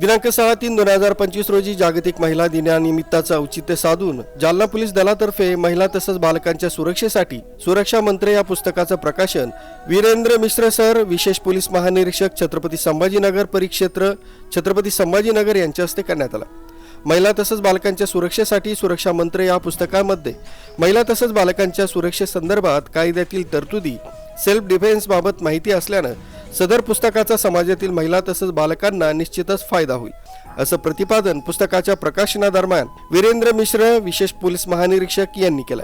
दिनांक सहा तीन दोन हजार पंचवीस रोजी जागतिक महिला दिनानिमित्ताचं औचित्य साधून जालना पोलीस दलातर्फे महिला तसंच बालकांच्या सुरक्षेसाठी सुरक्षा मंत्र या पुस्तकाचं प्रकाशन वीरेंद्र मिश्र सर विशेष पोलीस महानिरीक्षक छत्रपती संभाजीनगर परिक्षेत्र छत्रपती संभाजीनगर यांच्या हस्ते करण्यात आला. महिला तसंच बालकांच्या सुरक्षेसाठी सुरक्षा मंत्र या पुस्तकामध्ये महिला तसंच बालकांच्या सुरक्षेसंदर्भात कायद्यातील तरतुदी सेल्फ डिफेन्सबाबत माहिती असल्यानं सदर पुस्तकाचा समाजातील महिला तसंच बालकांना निश्चितच फायदा होईल. असं प्रतिपादन पुस्तकाच्या प्रकाशनादरम्यान वीरेंद्र मिश्र विशेष पोलीस महानिरीक्षक यांनी केलं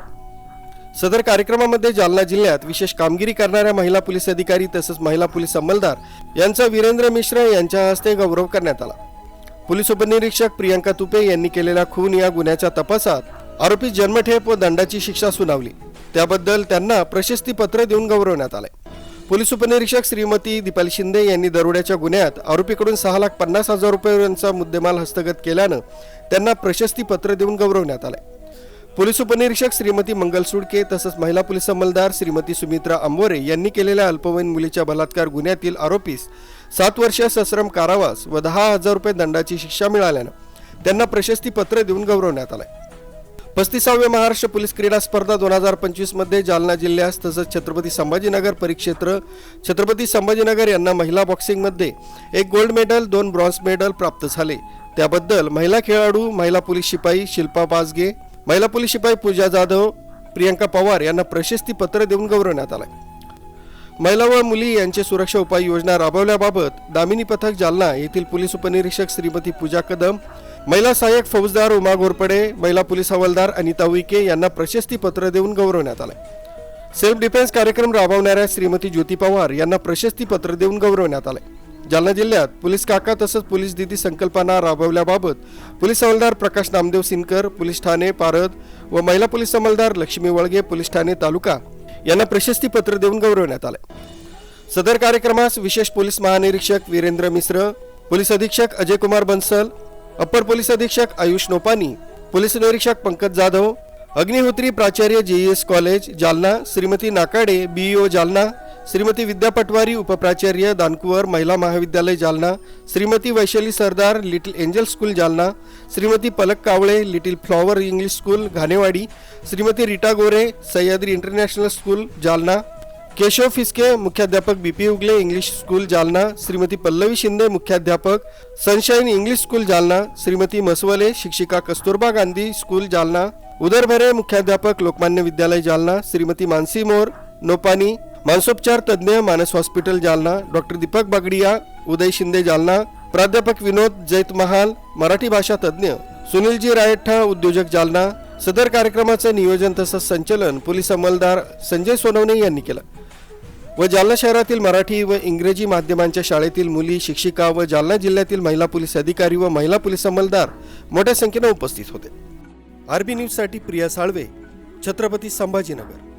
सदर कार्यक्रमामध्ये जालना जिल्ह्यात विशेष कामगिरी करणाऱ्या महिला पोलीस अधिकारी तसंच महिला पोलीस अंमलदार यांचा वीरेंद्र मिश्र यांच्या हस्ते गौरव करण्यात आला. पोलीस उपनिरीक्षक प्रियांका तुपे यांनी केलेल्या खून या गुन्ह्याच्या तपासात आरोपी जन्मठेप व दंडाची शिक्षा सुनावली. त्याबद्दल त्यांना प्रशस्तीपत्र देऊन गौरवण्यात आले पोलीस उपनिरीक्षक श्रीमती दीपाली शिंदे यांनी दरोड्याच्या गुन्ह्यात आरोपीकडून सहा लाख पन्नास हजार रुपयांचा मुद्देमाल हस्तगत केल्यानं त्यांना प्रशस्तीपत्र देऊन गौरवण्यात आले पोलीस उपनिरीक्षक श्रीमती मंगल सुडके तसंच महिला पोलीस अंमलदार श्रीमती सुमित्रा आंबोरे यांनी केलेल्या अल्पवयीन मुलीच्या बलात्कार गुन्ह्यातील आरोपीस सात वर्ष सश्रम कारावास व दहा हजार रुपये दंडाची शिक्षा मिळाल्यानं त्यांना प्रशस्तीपत्र देऊन गौरवण्यात आलंय. पस्तीसाव्या महाराष्ट्र पोलीस क्रीडा स्पर्धा दोन हजार पंचवीसमध्ये जालना जिल्ह्यास तसंच छत्रपती संभाजीनगर परिक्षेत्र छत्रपती संभाजीनगर यांना महिला बॉक्सिंगमध्ये एक गोल्ड मेडल दोन ब्रॉन्झ मेडल प्राप्त झाले. त्याबद्दल महिला खेळाडू महिला पोलीस शिपाई शिल्पा बाजगे महिला पोलीस शिपाई पूजा जाधव प्रियंका पवार यांना प्रशस्ती पत्र देऊन गौरवण्यात आलं महिला व मुली यांची सुरक्षा उपाययोजना राबवल्याबाबत दामिनी पथक जालना येथील पोलीस उपनिरीक्षक श्रीमती पूजा कदम महिला सहाय्यक फौजदार उमा घोरपडे महिला पोलीस हवालदार अनिता उईके यांना प्रशस्तीपत्र देऊन गौरवण्यात आले सेल्फ डिफेन्स कार्यक्रम राबवणाऱ्या श्रीमती ज्योती पवार यांना प्रशस्तीपत्र देऊन गौरवण्यात आले जालना जिल्ह्यात पोलीस काका तसंच पोलीस दिदी संकल्पना राबवल्याबाबत पोलीस हवालदार प्रकाश नामदेव सिनकर पोलीस ठाणे पारद व महिला पोलीस हवालदार लक्ष्मी वळगे पोलीस ठाणे तालुका यांना प्रशस्तीपत्र देऊन गौरवण्यात आले सदर कार्यक्रमास विशेष पोलीस महानिरीक्षक वीरेंद्र मिश्र पोलीस अधीक्षक अजय कुमार बन्सल अपर पोलीस अधीक्षक आयुष नोपानी पोलीस निरीक्षक पंकज जाधव अग्निहोत्री प्राचार्य JES college Jalna Shrimati Nakade BEO Jalna Shrimati Vidya Patwari उपप्राचार्य Dankuwar महिला महाविद्यालय Jalna Shrimati Vaishali Sardar little angel school Jalna Shrimati Palak Kawale little flower English school Ghanewadi Shrimati Rita Gore Sahyadri international school Jalna Keshav Phiske मुख्याध्यापक BP Ugale English school Jalna. Shrimati Pallavi Shinde मुख्याध्यापक. Sunshine English school Jalna. Shrimati Masawale शिक्षिका Kasturba Gandhi school Jalna. उदर भरे मुख्याध्यापक लोकमान्य विद्यालय जालना. श्रीमती मानसी मोर नोपानी. मानसोपचार तज्ज्ञ Manas hospital Jalna. Doctor Deepak Bagdia Uday Shinde Jalna. प्राध्यापक विनोद जैतमहाल मराठी भाषा तज्ज्ञ. सुनीलजी रायठा उद्योजक जालना. सदर कार्यक्रमाचं नियोजन तसंच संचलन पोलीस अंमलदार संजय सोनवणे यांनी केलं. व जालना शहरातील मराठी व इंग्रजी माध्यमांच्या शाळेतील मुली शिक्षिका व जालना जिल्ह्यातील महिला पोलीस अधिकारी व महिला पोलीस अंमलदार मोठ्या संख्येनं उपस्थित होते. आरबी न्यूजसाठी प्रिया साळवे छत्रपती संभाजीनगर.